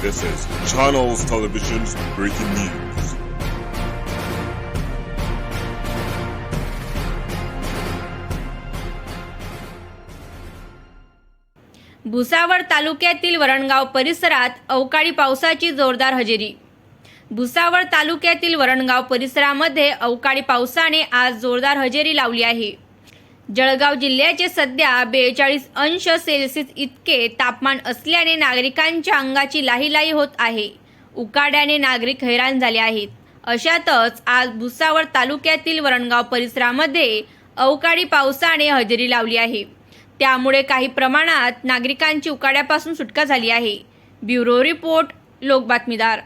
This is Channels Television's breaking news. Bhusawal तालुक्यातील वरणगाव परिसरात अवकाळी पावसाची जोरदार हजेरी भुसावळ तालुक्यातील वरणगाव परिसरामध्ये अवकाळी पावसाने आज जोरदार हजेरी लावली आहे जळगाव जिल्ह्याचे सध्या बेचाळीस अंश सेल्सिअस इतके तापमान असल्याने नागरिकांच्या अंगाची लाहीलाही होत आहे. उकाड्याने नागरिक हैराण झाले आहेत. अशातच आज भुसावळ तालुक्यातील वरणगाव परिसरामध्ये अवकाळी पावसाने हजेरी लावली आहे. त्यामुळे काही प्रमाणात नागरिकांची उकाड्यापासून सुटका झाली आहे. ब्युरो रिपोर्ट लोक बातमीदार